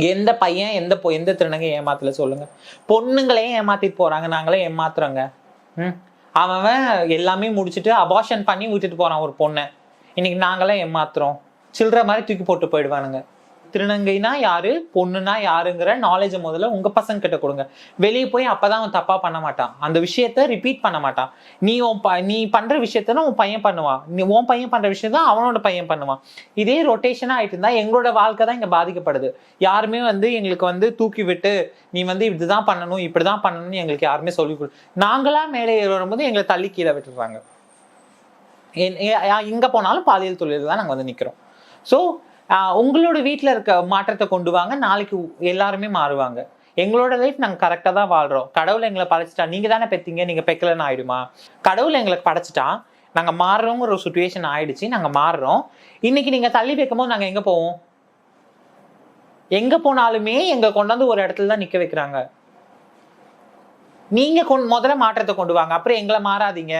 எந்த பையன் எந்த பொ எந்த திருநங்க ஏமாத்தல சொல்லுங்க. பொண்ணுங்களையும் ஏமாத்திட்டு போறாங்க நாங்களே ஏமாத்துறோங்க. ம்? அவன் அவன் எல்லாமே முடிச்சுட்டு அபார்ஷன் பண்ணி விட்டுட்டு போறான் ஒரு பொண்ணை. இன்னைக்கு நாங்களே ஏமாத்துறோம். சில்லற மாதிரி தூக்கி போட்டு போயிடுவானுங்க. திருநங்கைனா யாரு? பொண்ணுனா யாருங்கிற நாலேஜை முதல்ல உங்க பசங்க கிட்ட கொடுங்க. வெளியே போய் அப்பதான் அவன் தப்பா பண்ண மாட்டான். அந்த விஷயத்த ரிப்பீட் பண்ண மாட்டான். நீ உன் ப- நீ பண்ற விஷயத்த உன் பையன் பண்ணுவான். நீ உன் பையன் பண்ற விஷயத்த அவனோட பையன் பண்ணுவான். இதே ரொட்டேஷனா ஆயிட்டு இருந்தா எங்களோட வாழ்க்கை தான் இங்க பாதிக்கப்படுது. யாருமே வந்து எங்களுக்கு வந்து தூக்கி விட்டு நீ வந்து இதுதான் பண்ணணும் இப்படிதான் பண்ணணும்னு எங்களுக்கு யாருமே சொல்லி கொடு நாங்களா மேலே ஏறி வரும்போது எங்களை தள்ளி கீழே விட்டுறாங்க என்- இங்க போனாலும் பாலியல் தொழில் தான் நாங்க வந்து நிக்கிறோம். ஸோ உங்களோட வீட்டில் இருக்க மாற்றத்தை கொண்டு வாங்க. நாளைக்கு எல்லாருமே மாறுவாங்க. எங்களோட லைஃப் நாங்கள் கரெக்டாக தான் வாழ்கிறோம் கடவுள் எங்களை படைச்சிட்டா நீங்கள் தானே பெத்தீங்க நீங்கள் பெக்கலன்னு ஆயிடுமா? கடவுள் எங்களுக்கு படைச்சிட்டா நாங்கள் மாறுறோங்கிற ஒரு சுச்சுவேஷன் ஆயிடுச்சு நாங்கள் மாறுறோம். இன்னைக்கு நீங்கள் தள்ளி வைக்கும்போது நாங்கள் எங்கே போவோம்? எங்கே போனாலுமே எங்க கொண்டாந்து ஒரு இடத்துல தான் நிற்க வைக்கிறாங்க. நீங்கள் கொண்டு முதல்ல மாற்றத்தை கொண்டு வாங்க. அப்புறம் எங்களை மாறாதீங்க.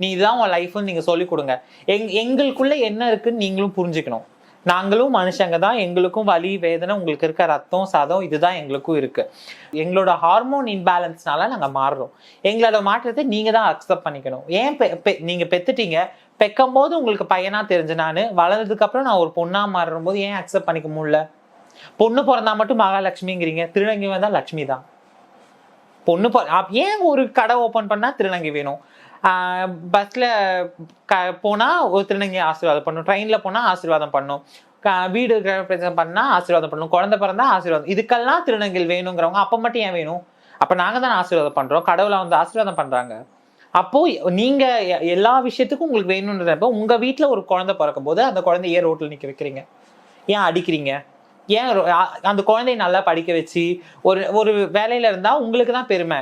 நீ இதுதான் உன் லைஃப்னு நீங்கள் சொல்லிக் கொடுங்க. எங் எங்களுக்குள்ளே என்ன இருக்குன்னு நீங்களும் புரிஞ்சுக்கணும். நாங்களும் மனுஷங்க தான். எங்களுக்கும் வலி வேதனை உங்களுக்கு இருக்க ரத்தம் சதம் இதுதான் எங்களுக்கும் இருக்கு. எங்களோட ஹார்மோன் இன்பேலன்ஸ்னால நாங்க மாறுறோம். எங்களோட மாற்றத்தை நீங்க தான் அக்செப்ட் பண்ணிக்கணும். ஏன் பெ- பெ- நீங்க பெத்துட்டீங்க? பெக்கும் போது உங்களுக்கு பையனா தெரிஞ்ச நான் வளர்ந்ததுக்கு அப்புறம் நான் ஒரு பொண்ணா மாறும் போது ஏன் அக்செப்ட் பண்ணிக்க முடியல? பொண்ணு பிறந்தா மட்டும் மகாலட்சுமிங்கிறீங்க. திருநங்கை வந்தா லட்சுமி தான். பொண்ணு ஏன் ஒரு கடை ஓபன் பண்ணா திருநங்கை வேணும்? பஸ்ஸில் க போனால் ஒரு திருநங்கை ஆசீர்வாதம் பண்ணும் ட்ரெயினில் போனால் ஆசீர்வாதம் பண்ணும் க- வீடு கிரகப்பிரவேசம் பண்ணால் ஆசீர்வாதம் பண்ணணும். குழந்தை பிறந்தா ஆசீர்வாதம். இதுக்கெல்லாம் திருநங்கை வேணுங்கிறவங்க அப்போ மட்டும் ஏன் வேணும்? அப்போ நாங்கள் தான் ஆசீர்வாதம் பண்ணுறோம் கடவுளை வந்து ஆசீர்வாதம் பண்ணுறாங்க அப்போது நீங்கள் எல்லா விஷயத்துக்கும் உங்களுக்கு வேணும்ன்றப்ப உங்கள் வீட்டில் ஒரு குழந்தை பிறக்கும் போது அந்த குழந்தைய ஏன் ரோட்டில் நிற்க வைக்கிறீங்க? ஏன் அடிக்கிறீங்க? ஏன் அந்த குழந்தைய நல்லா படிக்க வச்சு ஒரு ஒரு வேலையில் இருந்தால் உங்களுக்கு தான் பெருமை.